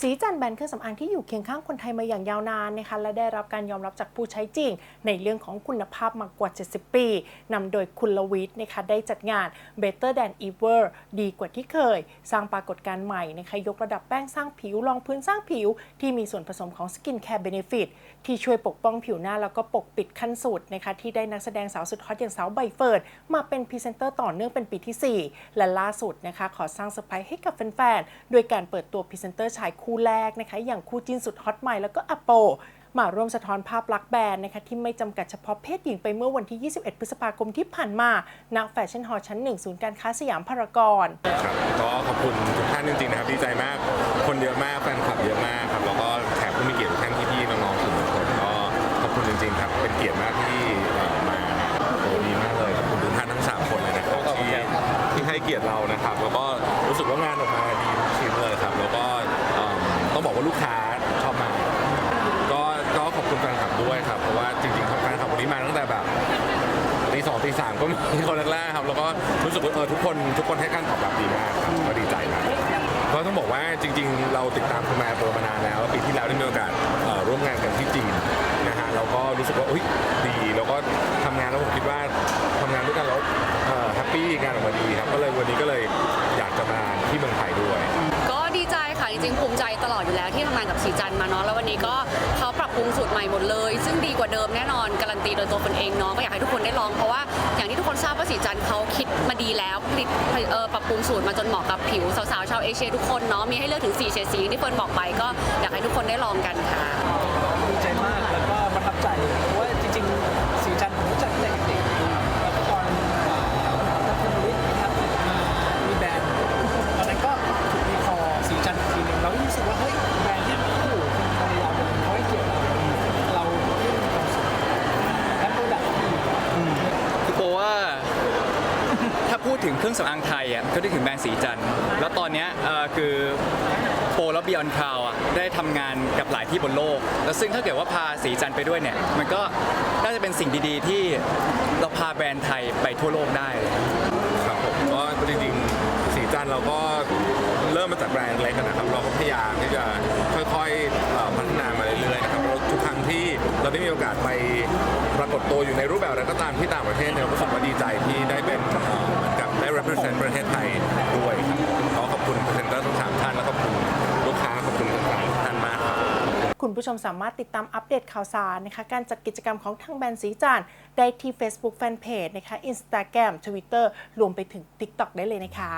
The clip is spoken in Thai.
แบรนด์เครื่องสำอางที่อยู่เคียงข้างคนไทยมาอย่างยาวนานนะคะและได้รับการยอมรับจากผู้ใช้จริง ในเรื่องของคุณภาพมากกว่า 70 ปี นำโดยคุณลวิทย์นะคะได้จัดงาน Better Than Ever ดีกว่าที่เคย สร้างปรากฏการณ์ใหม่นะคะยกระดับแป้งสร้างผิวรองพื้นสร้างผิว ที่มีส่วนผสมของ Skin Care Benefit ที่ช่วยปกป้องผิวหน้าแล้วก็ปกปิดขั้นสุดนะคะที่ได้นักแสดงสาวสุดฮอตอย่างสาวใบเฟิร์นมาเป็นพรีเซนเตอร์ต่อเนื่องเป็นปีที่ 4 และล่าสุดนะคะขอสร้างเซอร์ไพรส์ให้กับแฟนๆโดยการเปิดตัวพรีเซนเตอร์ชายคูู่่แรกนะคะ อย่างคู่จิ้นสุดฮอตใหม่แล้วก็อโป มาร่วมสะท้อนภาพลักษณ์แบรนด์นะคะ ที่ไม่จำกัดเฉพาะเพศหญิงไปเมื่อวันที่ 21 พฤษภาคมที่ผ่านมาณแฟชั่นฮอลล์ชั้น 1 ศูนย์การค้าสยามพารากอน ครับก็ขอบคุณทุกท่านจริงๆนะครับดีใจมาก คนเยอะมากแฟนคลับเยอะมากครับแล้วก็แขกผู้มีเกียรติทุกท่านพี่ๆน้องๆสื่อมวลชนก็ขอบคุณจริงๆครับเป็นเกียรติมากที่ ว่าลูกค้าชอบมากก็ก็ขอบคุณแฟนคลับด้วยครับ เพราะว่าจริงๆแฟนคลับวันนี้มาตั้งแต่แบบตีสองตีสามก็มีคนแรกๆครับ แล้วก็รู้สึกว่าเออทุกคนทุกคนให้การตอบรับดีมากครับก็ดีใจมากก็ต้องบอกว่าจริง ๆ เราติดตามคุณแม่ตัวมานานแล้วปีที่แล้วได้มีโอกาสร่วมงานกันที่จีนนะฮะเราก็รู้สึกว่าอุ้ยดีแล้วก็ทำงานแล้วผมคิดว่าทำงานด้วยกันแล้วแฮปปี้งานออกมาดีครับก็เลยวันนี้ก็เลยอยากจะมาที่เมืองไทยด้วย ริงๆภูมิใจตลอดอยู่แล้วที่ทำงานกับสีจันมาเนาะแล้ววันนี้ก็เขาปรับปรุงสูตรใหม่หมดเลย ซึ่งดีกว่าเดิมแน่นอนการันตีโดยตัวคนเองเนาะก็อยากให้ทุกคนได้ลองเพราะว่าอย่างที่ทุกคนทราบว่าสีจันเขาคิดมาดีแล้วผลิตเอ่อปรับปรุงสูตรมาจนเหมาะกับผิวสาวๆชาวเอเชียทุกคนเนาะมีให้เลือกถึง4เฉดสีที่เฟิร์นบอกไปก็อยากให้ทุกคนได้ลองกันค่ะ ถึงเครื่องสำอางไทยอะก็ได้ถึงแบรนด์สีจันทร์แล้วตอนเนี้ยเอ่อคือโปรและบิออนคาวอะได้ทำงานกับหลายที่บนโลก แล้วซึ่งถ้าเกิดว่าพาสีจันทร์ไปด้วยเนี่ย มันก็น่าจะเป็นสิ่งดีๆ ที่เราพาแบรนด์ไทยไปทั่วโลกได้ ครับผมก็จริงๆสีจันทร์เราก็เริ่มมาจากแบรนด์เล็กกันะครับ เราก็พยายามที่จะค่อยๆเอ่อพัฒนามาเรื่อยๆนะครับแล้วทุกครั้งที่เราได้มีโอกาสไปปรากฏตัวอยู่ในรูปแบบอะไรก็ตามที่ต่างประเทศเนี่ยรู้สึกว่าดีใจที่ได้เป็น คุณผู้ชมสามารถติดตามอัปเดตข่าวสารนะคะการจัดกิจกรรมของทางแบรนด์สีจันได้ที่ Facebook Fanpage นะคะ Instagram Twitter รวมไปถึง TikTok ได้เลยนะคะ